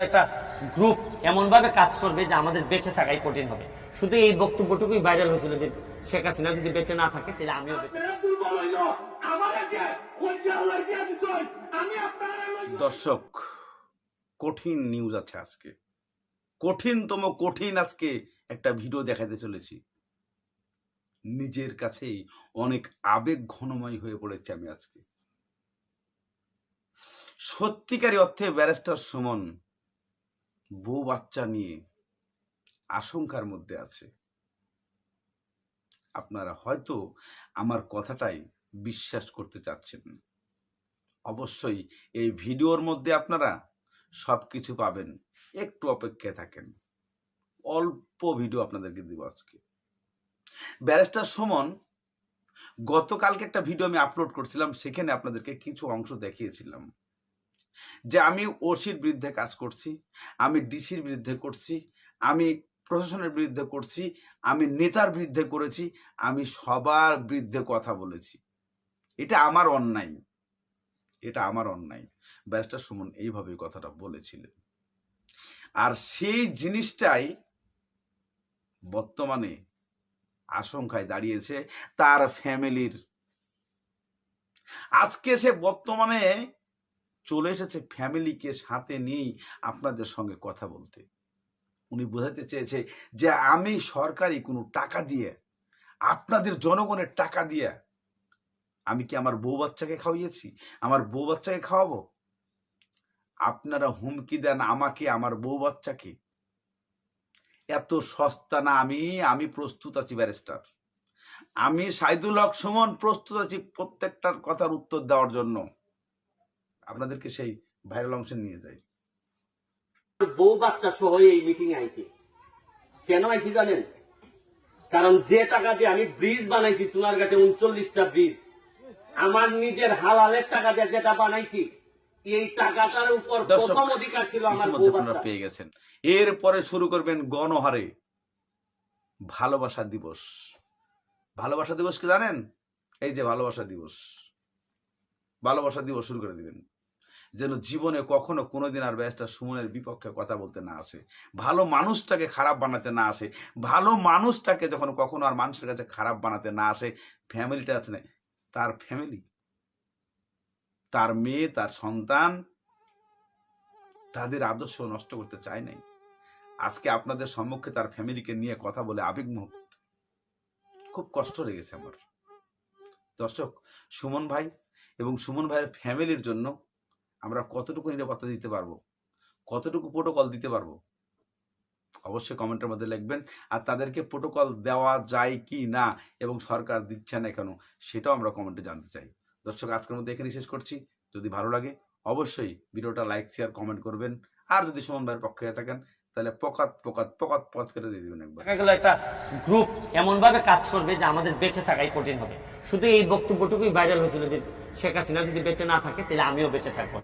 একটা গ্রুপ এমন ভাবে কাজ করবে যে আমাদের বেঁচে থাকাই কঠিন হবে। শুধু এই বক্তব্যটুকুই ভাইরাল হয়েছিল যে শেখ হাসিনা যদি বেঁচে না থাকে, তাহলে আমিও বেঁচে দর্শক, কঠিন নিউজ আছে আজকে। কঠিনতম কঠিন আজকে একটা ভিডিও দেখাতে চলেছি। নিজের কাছেই অনেক আবেগ ঘনময় হয়ে পড়েছে আমি আজকে। সত্যিকারী অর্থে ব্যারিস্টার সুমন বউ বাচ্চা নিয়ে আশঙ্কার মধ্যে আছে। আপনারা হয়তো আমার কথাটাই বিশ্বাস করতে চাচ্ছেন। অবশ্যই এই ভিডিওর মধ্যে আপনারা সব কিছু পাবেন। একটু অপেক্ষায় থাকেন। অল্প ভিডিও আপনাদেরকে দিব আজকে। ব্যারিস্টার সুমন, গতকালকে একটা ভিডিও আমি আপলোড করছিলাম, সেখানে আপনাদেরকে কিছু অংশ দেখিয়েছিলাম। যে আমি ওসির বিরুদ্ধে কাজ করছি, আমি ডিসির বিরুদ্ধে করছি, আমি প্রশাসনের বিরুদ্ধে করছি, আমি নেতার বিরুদ্ধে করেছি, আমি সবার বিরুদ্ধে কথা বলেছি। এটা আমার অন্যায়। এটা আমার অন্যায়। ব্যারিস্টার সুমন এইভাবে কথাটা বলেছিলেন। আর সেই জিনিসটাই বর্তমানে আশঙ্কায় দাঁড়িয়েছে তার ফ্যামিলির। আজকে সে বর্তমানে চলে এসেছে ফ্যামিলিকে সাথে নিয়েই আপনাদের সঙ্গে কথা বলতে। উনি বোঝাতে চেয়েছে যে আমি সরকারি কোনো টাকা দিয়ে, আপনাদের জনগণের টাকা দিয়ে আমি কি আমার বউ বাচ্চাকে খাওয়িয়েছি? আমার বউ বাচ্চাকে খাওয়াবো? আপনারা হুমকি দেন আমাকে, আমার বউ বাচ্চাকে। এত সস্তা না, আমি আমি প্রস্তুত আছি ব্যারিস্টার। আমি সাইদুল হক সুমন প্রস্তুত আছি প্রত্যেকটার কথার উত্তর দেওয়ার জন্য। আপনাদেরকে সেই ভাইরাল অংশে নিয়ে যাই। বউ বাচ্চা সহ এই মিটিং আইছি। কেন আইছি জানেন? কারণ যে টাকা দিয়ে আমি ব্রিজ বানাইছি সোনারঘাটে উনচল্লিশটা ব্রিজ আমার নিজের হালালের টাকা দিয়ে যেটা বানাইছি এই টাকাটার উপর প্রথম অধিকার ছিল আমার বউ বাচ্চা। পেয়ে গেছেন। এরপরে শুরু করবেন গণহারে। ভালোবাসা দিবস। ভালোবাসা দিবস কি জানেন? এই যে ভালোবাসা দিবস। ভালোবাসা দিবস শুরু করে দিবেন। যেন জীবনে কখনো কোনোদিন আর ব্যাসটা সুমনের বিপক্ষে কথা বলতে না আসে। ভালো মানুষটাকে খারাপ বানাতে না আসে। ভালো মানুষটাকে যখন কখনো আর মানুষের কাছে খারাপ বানাতে না আসে, ফ্যামিলিটা আছে না, তার ফ্যামিলি, তার মেয়ে, তার সন্তান তাদের আদর্শ নষ্ট করতে চায় নাই। আজকে আপনাদের সম্মুখে তার ফ্যামিলিকে নিয়ে কথা বলে আবেগ মুহূর্ত খুব কষ্ট লেগেছে আমার। দর্শক, সুমন ভাই এবং সুমন ভাইয়ের ফ্যামিলির জন্য আমরা কতটুকু নিরাপত্তা দিতে পারব? কতটুকু প্রোটোকল দিতে পারব? অবশ্যই কমেন্টের মধ্যে লিখবেন। আর তাদেরকে প্রোটোকল দেওয়া যায় কি না এবং সরকার দিচ্ছে না কেন, সেটাও আমরা কমেন্টে জানতে চাই। দর্শক, আজকের মধ্যে এখানে শেষ করছি। যদি ভালো লাগে, অবশ্যই ভিডিওটা লাইক শেয়ার কমেন্ট করবেন। আর যদি সুমন ভাইয়ের পক্ষে থাকেন, তাহলে পকাত পকাত পকাত পথ করে দিয়ে দিবেন একবার। দেখা গেল একটা গ্রুপ এমনভাবে কাজ করবে যে আমাদের বেঁচে থাকাই কঠিন হবে। শুধু এই বক্তব্যটুকুই ভাইরাল হয়েছিল যে শেখ হাসিনা যদি বেঁচে না থাকে, তাহলে আমিও বেঁচে থাকব।